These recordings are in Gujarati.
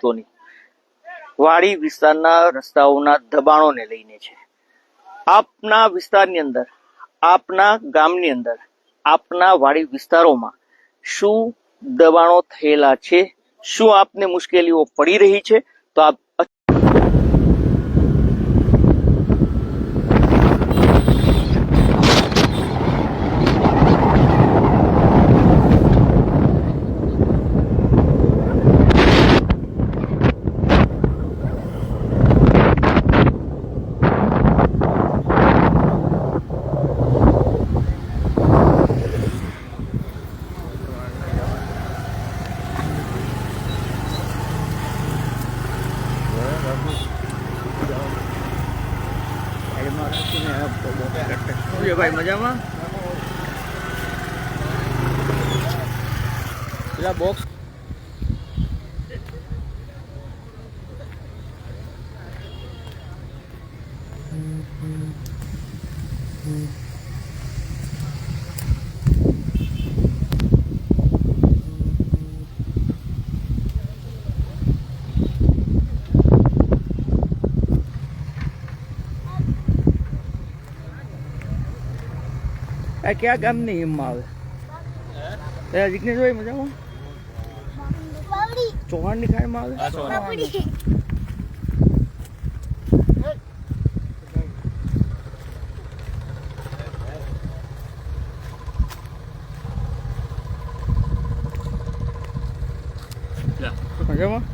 ખેડૂતોની વાડી વિસ્તારના રસ્તાઓના દબાણોને લઈને છે. આપના વિસ્તારની અંદર, આપના ગામની અંદર, આપના વાડી વિસ્તારોમાં શું દબાણો થયેલા છે? શું આપને મુશ્કેલીઓ પડી રહી છે? તો આપ ભાઈ મજામાં પેલા બોક્સ આ કયા ગામની હિમમાં આવે? એ જિગ્નેશભાઈ મજામાં? ચૌહાણની ખાઈમાં આવે? મજામાં?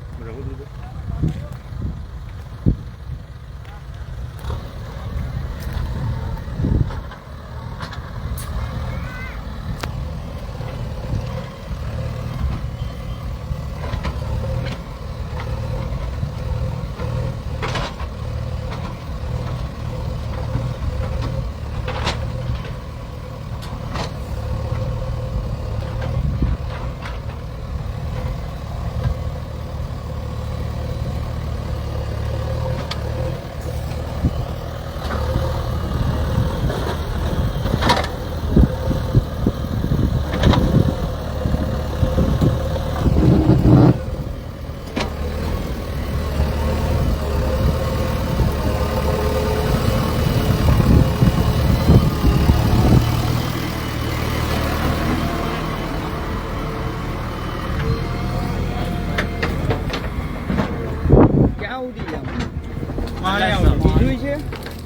બીજું છે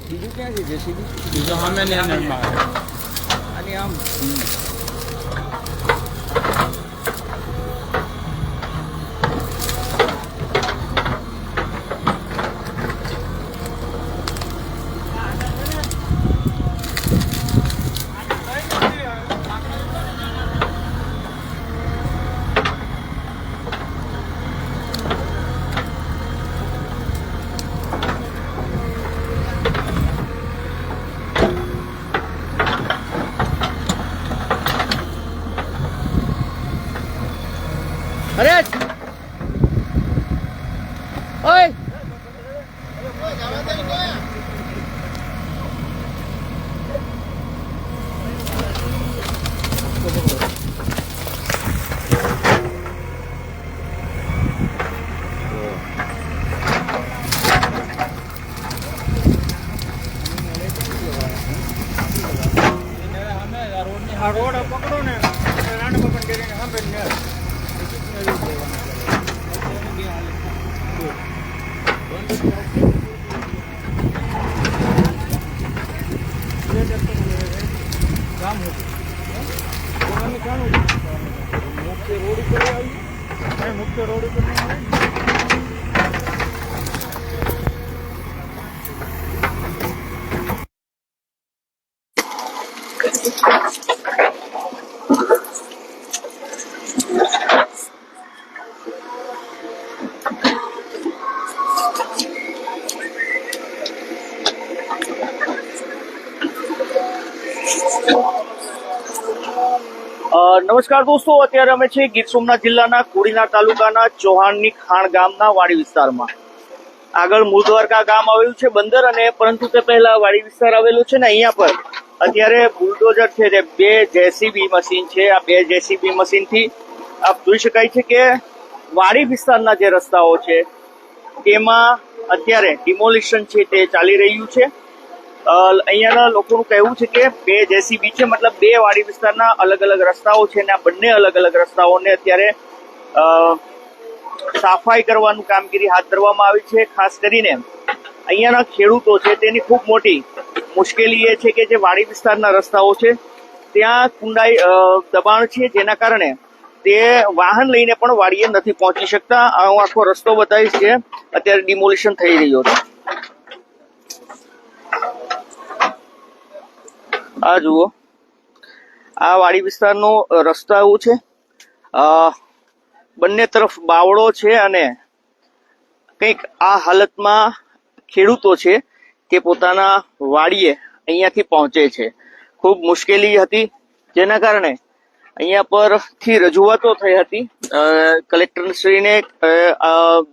બીજું ક્યાં છે જેસીબી? બીજું સામે ને આમ. અરે ઓય આ રોડ પકડો ને રાણા બાપા કરીને સાંભળી ને ગામ હતું મુખ્ય રોડ ઉપર આવી મુખ્ય રોડ ઉપર નમસ્કાર દોસ્તો, અત્યારે અમે છે ગીર સોમનાથ જિલ્લાના કોડીના તાલુકાના ચૌહાણની ખાણ ગામના વાડી વિસ્તારમાં. આગળ મૂળ દ્વારકા ગામ આવેલું છે બંદર અને પરંતુ તે પહેલા વાડી વિસ્તાર આવેલો છે ને અહીંયા પર. અત્યારે બુલડોઝર છે તે બે જેસીબી મશીન છે. આ બે જેસીબી મશીનથી આપ જોઈ શકાય છે કે વાડી વિસ્તારના જે રસ્તાઓ છે, તેમાં અત્યારે ડિમોલિશન છે તે ચાલી રહ્યું છે. અહીંયાના લોકોનું કહેવું છે કે બે જેસીબી છે, મતલબ બે વાડી વિસ્તારના અલગ અલગ રસ્તાઓ છે અને આ બંને અલગ અલગ રસ્તાઓને અત્યારે સાફાઈ કરવાનું કામગીરી હાથ ધરવામાં આવી છે, ખાસ કરીને અહીંયાના ખેડૂતો છે, તેની ખૂબ મોટી મુશ્કેલી એ છે કે જે વાડી વિસ્તારના રસ્તાઓ છે, ત્યાં કુંડાઈ દબાણ છે, જેના કારણે તે વાહન લઈને પણ વાડીએ નથી પહોંચી શકતા. આખો રસ્તો બતાવીશ છે અત્યારે ડિમોલિશન થઈ રહ્યો છે. આ જુઓ. આ વાડી વિસ્તારનો રસ્તો એવું છે. બંને તરફ બાવળો છે અને કંઈક આ હાલતમાં ખેડૂતો છે તે પોતાના વાડીએ અહીંયાથી પહોંચે છે. ખૂબ મુશ્કેલી હતી, જેના કારણે અહીંયા પરથી રજૂઆતો થઈ હતી. કલેક્ટરશ્રીને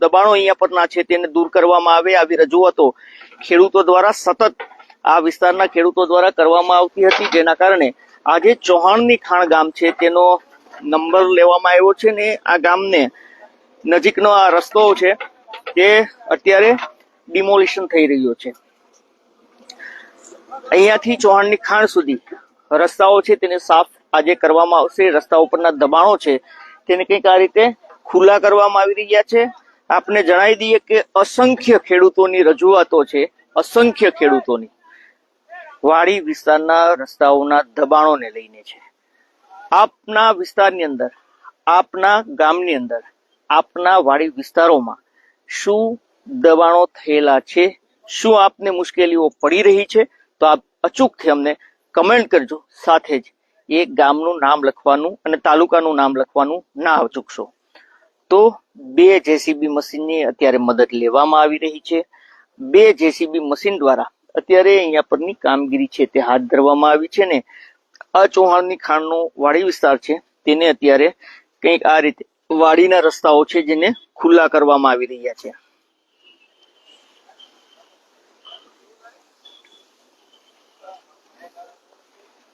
દબાણો અહીંયા પરના છે તેને દૂર કરવામાં આવે આવી રજૂઆતો ખેડૂતો દ્વારા સતત આ વિસ્તારના ખેડૂતો દ્વારા કરવામાં આવતી હતી. જેના કારણે આજે ચૌહાણની ખાણ ગામ છે, તેનો નંબર લેવામાં આવ્યો છે ને આ ગામને નજીકનો આ રસ્તો છે તે અત્યારે ડિમોલિશન થઈ રહ્યો છે. અહીંયાથી ચૌહાણની ખાણ સુધી રસ્તાઓ છે તેને સાફ આજે કરવામાં આવશે. રસ્તા ઉપરના દબાણો છે તેને કંઈક આ રીતે ખુલ્લા કરવામાં આવી રહ્યા છે. આપને જણાવી દઈએ કે અસંખ્ય ખેડૂતોની રજૂઆતો છે, અસંખ્ય ખેડૂતોની. વાડી વિસ્તારના રસ્તાઓના દબાણોને લઈને છે. આપના વિસ્તારની અંદર, આપના ગામની અંદર, આપના વાડી વિસ્તારોમાં શું દબાણો થયેલા છે? શું આપને મુશ્કેલીઓ પડી રહી છે? તો આપ અચૂકથી અમને કમેન્ટ કરજો. સાથે જ એ ગામનું નામ લખવાનું અને તાલુકાનું નામ લખવાનું ના ચૂકશો તો બે જેસીબી મશીનની અત્યારે મદદ લેવામાં આવી રહી છે. બે જેસીબી મશીન દ્વારા અત્યારે અહીંયા પરની કામગીરી છે તે હાથ ધરવામાં આવી છે ને આ ચૌહાણની ખાણનો વાડી વિસ્તાર છે તેને અત્યારે કંઈક આ રીતે વાડીના રસ્તાઓ છે જેને ખુલ્લા કરવામાં આવી રહ્યા છે.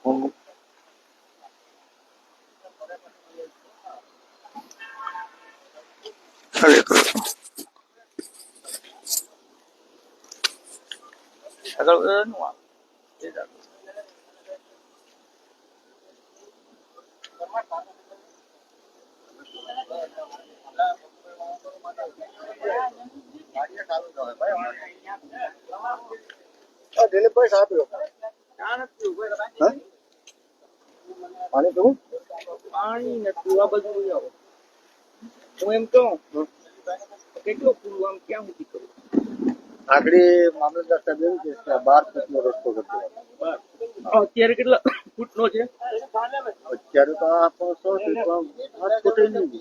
ચાલે આગળ વધવાનું આ. એ જ આગળ. દિલીપભાઈ સાહેબ પાણી પીવું પાણી નથી આ બધું લઈ આવો હું એમ કહું કેટલો પૂરું આમ ક્યાં સુધી કરું આગળ મામલતદાર સાહેબ એવું છે કે બાર ફૂટનો રસ્તો કરતો અત્યારે કેટલા ફૂટનો છે અત્યારે તો આ પણ સો ફૂટ પણ આઠ ફૂટ નહીં. એવું છે.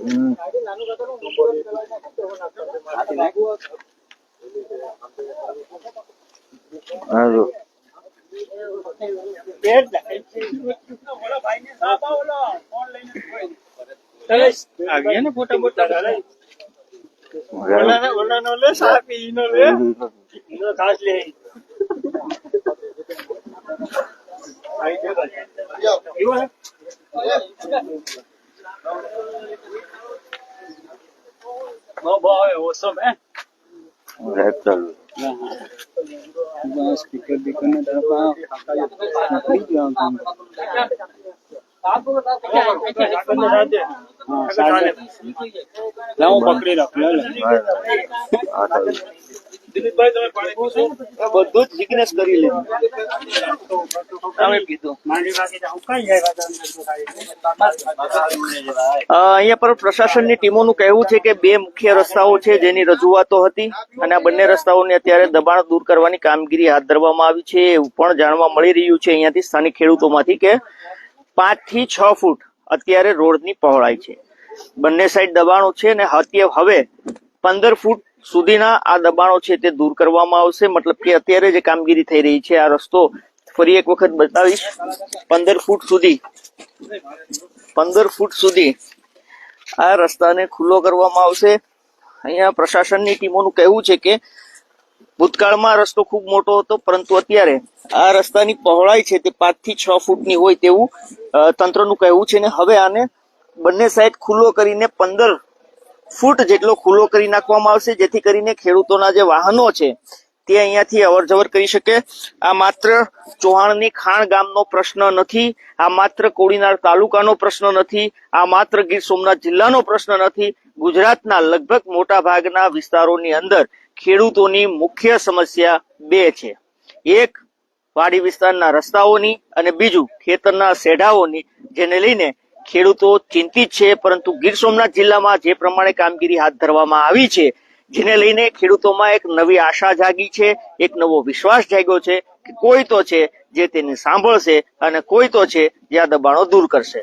હમ. આ ગયા ને ફોટા બોટા? ઓલાને ઓલાનો લે સાપી ઈનો લે. ઈનો ખાસ લે. આઈ ગયો બહુ બહુ ઓસમ હે લાઈટ બસ સ્પીકર. હા, પકડી રાખો બધું જ કરી લીધું. અહીંયા પર પ્રશાસનની ટીમોનું કહેવું છે કે બે મુખ્ય રસ્તાઓ છે જેની રજૂઆતો હતી અને આ બંને રસ્તાઓને અત્યારે દબાણ દૂર કરવાની કામગીરી હાથ ધરવામાં આવી છે એવું પણ જાણવા મળી રહ્યું છે અહીંયાથી સ્થાનિક ખેડૂતોમાંથી કે પાંચથી છ ફૂટ અત્યારે રોડની પહોળાઈ છે. બંને સાઈડ દબાણો છે ને અત્યારે હવે પંદર ફૂટ સુધીના આ દબાણો છે તે દૂર કરવામાં આવશે. મતલબ કે અત્યારે જે કામગીરી થઈ રહી છે, આ રસ્તો ફરી એક વખત બતાવીશ. પંદર ફૂટ સુધી, પંદર ફૂટ સુધી આ રસ્તાને ખુલ્લો કરવામાં આવશે. અહીંયા પ્રશાસનની ટીમોનું કહેવું છે કે ભૂતકાળમાં રસ્તો ખૂબ મોટો હતો, પરંતુ અત્યારે આ રસ્તાની પહોળાઈ છે તે પાંચથી છ ફૂટની હોય તેવું તંત્રનું કહેવું છે ને હવે આને બંને સાઈડ ખુલ્લો કરીને પંદર ફૂટ જેટલો ખુલ્લો કરી નાખવામાં આવશે, જેથી કરીને ખેડૂતોના જે વાહનો છે, તે અહીંયાથી અવર જવર કરી શકે. આ માત્ર ચૌહાણની ખાણ ગામનો પ્રશ્ન નથી, આ માત્ર કોડીનાર તાલુકાનો પ્રશ્ન નથી, આ માત્ર ગીર સોમનાથ જિલ્લાનો પ્રશ્ન નથી. ગુજરાતના લગભગ મોટા ભાગના વિસ્તારોની અંદર ખેડૂતોની મુખ્ય સમસ્યા બે છે. એક વાડી વિસ્તારના રસ્તાઓની અને બીજું ખેતરના સેઢાઓની જેને લઈને ખેડૂતો ચિંતિત છે, પરંતુ ગીર સોમનાથ જિલ્લામાં જે પ્રમાણે કામગીરી હાથ ધરવામાં આવી છે, જેને લઈને ખેડૂતોમાં એક નવી આશા જાગી છે, એક નવો વિશ્વાસ જાગ્યો છે કે કોઈ તો છે જે તેને સાંભળશે અને કોઈ તો છે જે આ દબાણો દૂર કરશે.